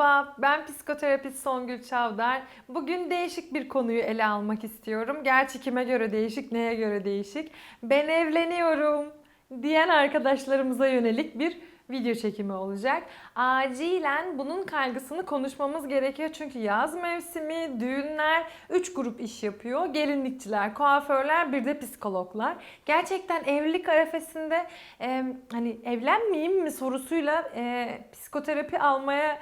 Merhaba, ben psikoterapist Songül Çavdar. Bugün değişik bir konuyu ele almak istiyorum. Gerçi kime göre değişik, neye göre değişik. Ben evleniyorum diyen arkadaşlarımıza yönelik bir video çekimi olacak. Acilen bunun kaygısını konuşmamız gerekiyor. Çünkü yaz mevsimi, düğünler, 3 grup iş yapıyor. Gelinlikçiler, kuaförler, bir de psikologlar. Gerçekten evlilik arefesinde e, hani evlenmeyeyim mi sorusuyla e, psikoterapi almaya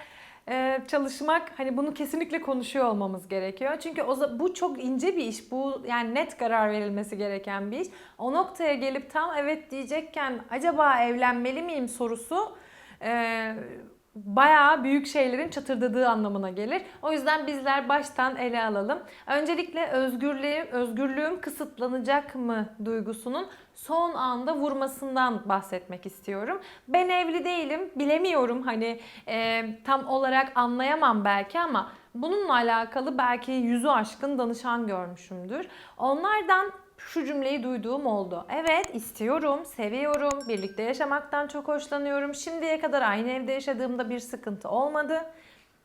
e, çalışmak hani bunu kesinlikle konuşuyor olmamız gerekiyor. Çünkü o bu çok ince bir iş. Bu yani net karar verilmesi gereken bir iş. O noktaya gelip tam evet diyecekken acaba evlenmeli miyim sorusu e, bayağı büyük şeylerin çatırdadığı anlamına gelir. O yüzden bizler baştan ele alalım. Öncelikle özgürlüğüm, özgürlüğüm kısıtlanacak mı duygusunun son anda vurmasından bahsetmek istiyorum. Ben evli değilim, bilemiyorum hani e, tam olarak anlayamam belki ama bununla alakalı belki yüzü aşkın danışan görmüşümdür. Onlardan şu cümleyi duyduğum oldu. Evet istiyorum, seviyorum, birlikte yaşamaktan çok hoşlanıyorum. Şimdiye kadar aynı evde yaşadığımda bir sıkıntı olmadı.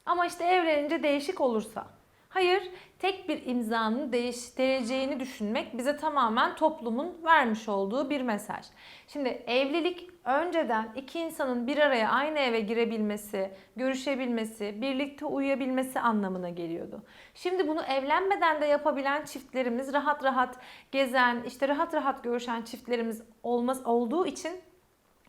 Ama işte evlenince değişik olursa. Hayır, tek bir imzanın değiştireceğini düşünmek bize tamamen toplumun vermiş olduğu bir mesaj. Şimdi evlilik önceden iki insanın bir araya aynı eve girebilmesi, görüşebilmesi, birlikte uyuyabilmesi anlamına geliyordu. Şimdi bunu evlenmeden de yapabilen çiftlerimiz, rahat rahat gezen, işte rahat rahat görüşen çiftlerimiz olmaz olduğu için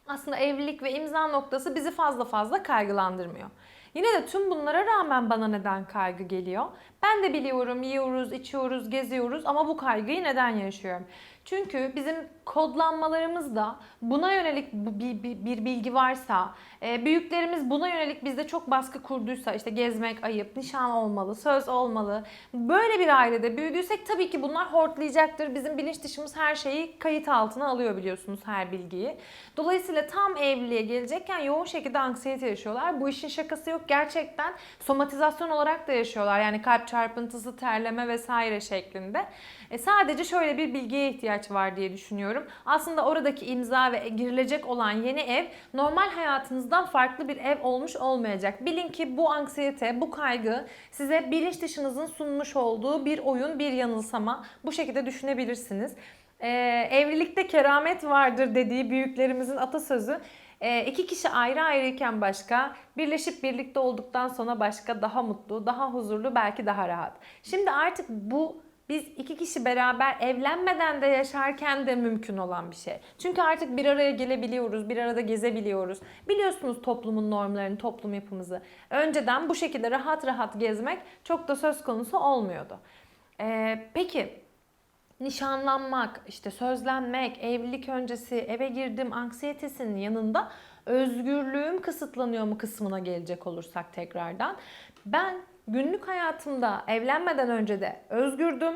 aslında evlilik ve imza noktası bizi fazla fazla kaygılandırmıyor. Yine de tüm bunlara rağmen bana neden kaygı geliyor? Ben de biliyorum yiyoruz, içiyoruz, geziyoruz ama bu kaygıyı neden yaşıyorum? Çünkü bizim kodlanmalarımızda buna yönelik bir, bir, bir bilgi varsa, e, büyüklerimiz buna yönelik bizde çok baskı kurduysa işte gezmek ayıp, nişan olmalı, söz olmalı. Böyle bir ailede büyüdüysek tabii ki bunlar hortlayacaktır. Bizim bilinç dışımız her şeyi kayıt altına alıyor biliyorsunuz her bilgiyi. Dolayısıyla tam evliliğe gelecekken yoğun şekilde anksiyete yaşıyorlar. Bu işin şakası yok. Gerçekten somatizasyon olarak da yaşıyorlar. Yani kalp çarpıntısı, terleme vesaire şeklinde. E, sadece şöyle bir bilgiye ihtiyaç var diye düşünüyorum. Aslında oradaki imza ve girilecek olan yeni ev normal hayatınızdan farklı bir ev olmuş olmayacak. Bilin ki bu anksiyete, bu kaygı size bilinç dışınızın sunmuş olduğu bir oyun, bir yanılsama. Bu şekilde düşünebilirsiniz. Ee, evlilikte keramet vardır dediği büyüklerimizin atasözü. Ee, iki kişi ayrı ayrıyken başka, birleşip birlikte olduktan sonra başka, daha mutlu, daha huzurlu, belki daha rahat. Şimdi artık bu biz iki kişi beraber evlenmeden de yaşarken de mümkün olan bir şey. Çünkü artık bir araya gelebiliyoruz, bir arada gezebiliyoruz. Biliyorsunuz toplumun normlarını, toplum yapımızı. Önceden bu şekilde rahat rahat gezmek çok da söz konusu olmuyordu. Ee, peki nişanlanmak, işte sözlenmek, evlilik öncesi eve girdim anksiyetesinin yanında özgürlüğüm kısıtlanıyor mu kısmına gelecek olursak tekrardan. Ben günlük hayatımda evlenmeden önce de özgürdüm.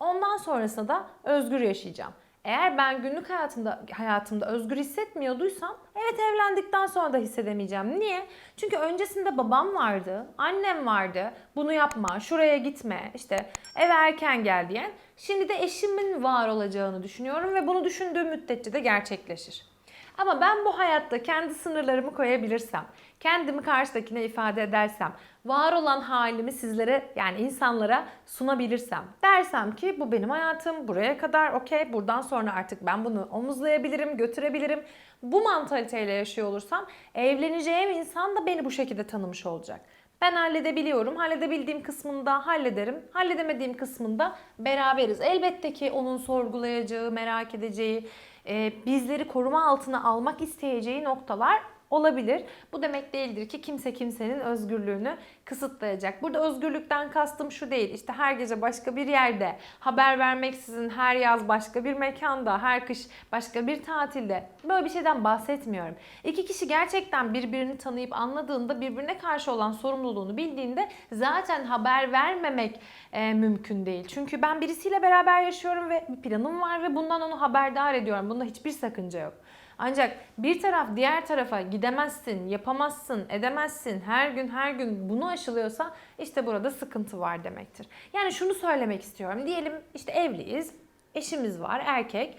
Ondan sonrasında da özgür yaşayacağım. Eğer ben günlük hayatımda hayatımda özgür hissetmiyorduysam evet evlendikten sonra da hissedemeyeceğim. Niye? Çünkü öncesinde babam vardı, annem vardı. Bunu yapma, şuraya gitme, işte eve erken gel diyen. Şimdi de eşimin var olacağını düşünüyorum ve bunu düşündüğüm müddetçe de gerçekleşir. Ama ben bu hayatta kendi sınırlarımı koyabilirsem, kendimi karşıdakine ifade edersem, var olan halimi sizlere yani insanlara sunabilirsem, dersem ki bu benim hayatım, buraya kadar okey, buradan sonra artık ben bunu omuzlayabilirim, götürebilirim. Bu mantaliteyle yaşıyor olursam evleneceğim insan da beni bu şekilde tanımış olacak. Ben halledebiliyorum. Halledebildiğim kısmında hallederim. Halledemediğim kısmında beraberiz. Elbette ki onun sorgulayacağı, merak edeceği, e, bizleri koruma altına almak isteyeceği noktalar olabilir. Bu demek değildir ki kimse kimsenin özgürlüğünü kısıtlayacak. Burada özgürlükten kastım şu değil. İşte her gece başka bir yerde, haber vermeksizin her yaz başka bir mekanda, her kış başka bir tatilde. Böyle bir şeyden bahsetmiyorum. İki kişi gerçekten birbirini tanıyıp anladığında, birbirine karşı olan sorumluluğunu bildiğinde zaten haber vermemek e, mümkün değil. Çünkü ben birisiyle beraber yaşıyorum ve bir planım var ve bundan onu haberdar ediyorum. Bunda hiçbir sakınca yok. Ancak bir taraf diğer tarafa gidemezsin, yapamazsın, edemezsin, her gün her gün bunu aşılıyorsa işte burada sıkıntı var demektir. Yani şunu söylemek istiyorum. Diyelim işte evliyiz, eşimiz var, erkek.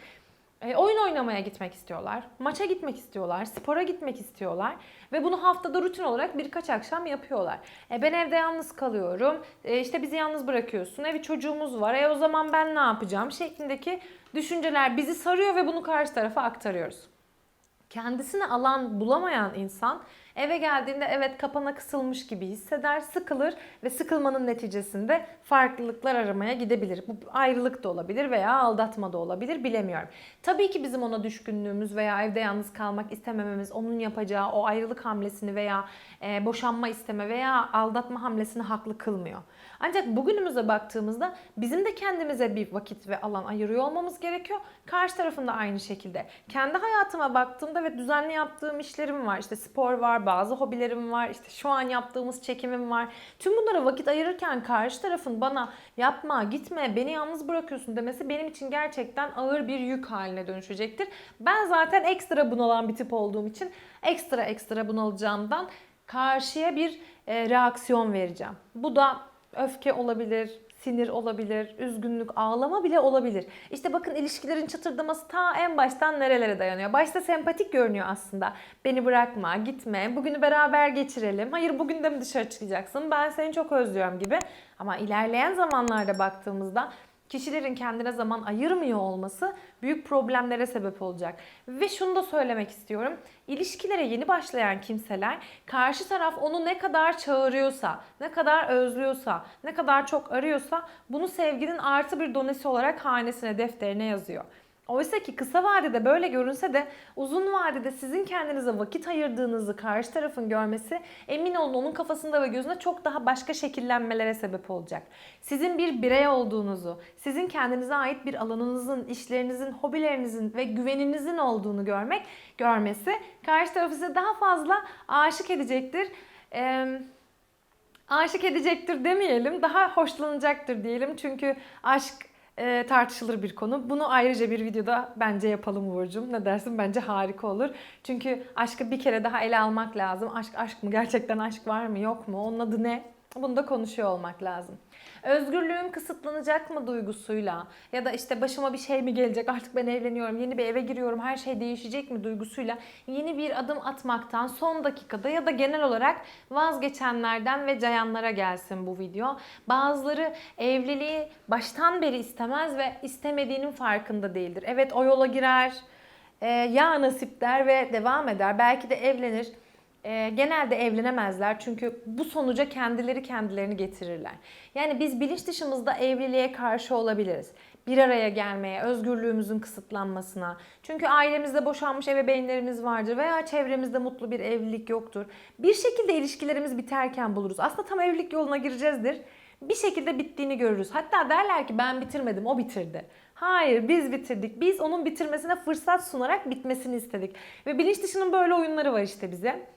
E, oyun oynamaya gitmek istiyorlar, maça gitmek istiyorlar, spora gitmek istiyorlar ve bunu haftada rutin olarak birkaç akşam yapıyorlar. E, ben evde yalnız kalıyorum, e, işte bizi yalnız bırakıyorsun, evi çocuğumuz var, e o zaman ben ne yapacağım şeklindeki düşünceler bizi sarıyor ve bunu karşı tarafa aktarıyoruz. Kendisine alan bulamayan insan eve geldiğinde evet kapana kısılmış gibi hisseder, sıkılır ve sıkılmanın neticesinde farklılıklar aramaya gidebilir. Bu ayrılık da olabilir veya aldatma da olabilir bilemiyorum. Tabii ki bizim ona düşkünlüğümüz veya evde yalnız kalmak istemememiz, onun yapacağı o ayrılık hamlesini veya e, boşanma isteme veya aldatma hamlesini haklı kılmıyor. Ancak bugünümüze baktığımızda bizim de kendimize bir vakit ve alan ayırıyor olmamız gerekiyor. Karşı tarafın da aynı şekilde. Kendi hayatıma baktığımda ve düzenli yaptığım işlerim var. İşte spor var, bazı hobilerim var, işte şu an yaptığımız çekimim var. Tüm bunlara vakit ayırırken karşı tarafın bana yapma, gitme, beni yalnız bırakıyorsun demesi benim için gerçekten ağır bir yük haline dönüşecektir. Ben zaten ekstra bunalan bir tip olduğum için ekstra ekstra bunalacağımdan karşıya bir e, reaksiyon vereceğim. Bu da öfke olabilir, sinir olabilir, üzgünlük, ağlama bile olabilir. İşte bakın ilişkilerin çatırdaması ta en baştan nerelere dayanıyor. Başta sempatik görünüyor aslında. Beni bırakma, gitme, bugünü beraber geçirelim. Hayır bugün de mi dışarı çıkacaksın? Ben seni çok özlüyorum gibi. Ama ilerleyen zamanlarda baktığımızda kişilerin kendine zaman ayırmıyor olması büyük problemlere sebep olacak. Ve şunu da söylemek istiyorum. İlişkilere yeni başlayan kimseler karşı taraf onu ne kadar çağırıyorsa, ne kadar özlüyorsa, ne kadar çok arıyorsa bunu sevginin artı bir donesi olarak hanesine, defterine yazıyor. Oysa ki kısa vadede böyle görünse de uzun vadede sizin kendinize vakit ayırdığınızı karşı tarafın görmesi emin olun onun kafasında ve gözünde çok daha başka şekillenmelere sebep olacak. Sizin bir birey olduğunuzu, sizin kendinize ait bir alanınızın, işlerinizin, hobilerinizin ve güveninizin olduğunu görmek, görmesi karşı tarafı size daha fazla aşık edecektir. Ee, aşık edecektir demeyelim, daha hoşlanacaktır diyelim. Çünkü aşk e, tartışılır bir konu. Bunu ayrıca bir videoda bence yapalım Uğur'cum. Ne dersin? Bence harika olur. Çünkü aşkı bir kere daha ele almak lazım. Aşk aşk mı? Gerçekten aşk var mı? Yok mu? Onun adı ne? Bunu da konuşuyor olmak lazım. Özgürlüğüm kısıtlanacak mı duygusuyla ya da işte başıma bir şey mi gelecek artık ben evleniyorum yeni bir eve giriyorum her şey değişecek mi duygusuyla yeni bir adım atmaktan son dakikada ya da genel olarak vazgeçenlerden ve cayanlara gelsin bu video. Bazıları evliliği baştan beri istemez ve istemediğinin farkında değildir. Evet o yola girer e, ya nasip der ve devam eder belki de evlenir e, genelde evlenemezler çünkü bu sonuca kendileri kendilerini getirirler. Yani biz bilinç dışımızda evliliğe karşı olabiliriz. Bir araya gelmeye, özgürlüğümüzün kısıtlanmasına. Çünkü ailemizde boşanmış ebeveynlerimiz vardır veya çevremizde mutlu bir evlilik yoktur. Bir şekilde ilişkilerimiz biterken buluruz. Aslında tam evlilik yoluna gireceğizdir. Bir şekilde bittiğini görürüz. Hatta derler ki ben bitirmedim, o bitirdi. Hayır biz bitirdik. Biz onun bitirmesine fırsat sunarak bitmesini istedik. Ve bilinç dışının böyle oyunları var işte bize.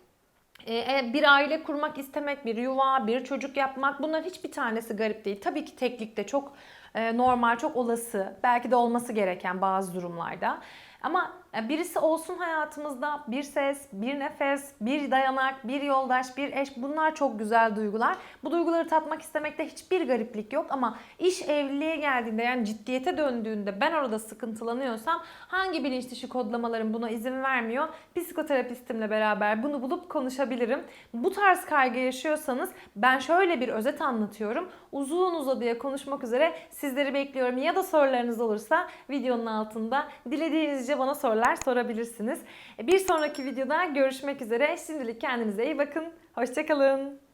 Ee, bir aile kurmak istemek, bir yuva, bir çocuk yapmak bunların hiçbir tanesi garip değil. Tabii ki teklikte çok e, normal, çok olası, belki de olması gereken bazı durumlarda. Ama birisi olsun hayatımızda bir ses, bir nefes, bir dayanak, bir yoldaş, bir eş bunlar çok güzel duygular. Bu duyguları tatmak istemekte hiçbir gariplik yok ama iş evliliğe geldiğinde yani ciddiyete döndüğünde ben orada sıkıntılanıyorsam hangi bilinç dışı kodlamalarım buna izin vermiyor? Psikoterapistimle beraber bunu bulup konuşabilirim. Bu tarz kaygı yaşıyorsanız ben şöyle bir özet anlatıyorum. Uzun uzadıya konuşmak üzere sizleri bekliyorum ya da sorularınız olursa videonun altında dilediğinizce bana sorular sorabilirsiniz. Bir sonraki videoda görüşmek üzere. Şimdilik kendinize iyi bakın. Hoşçakalın.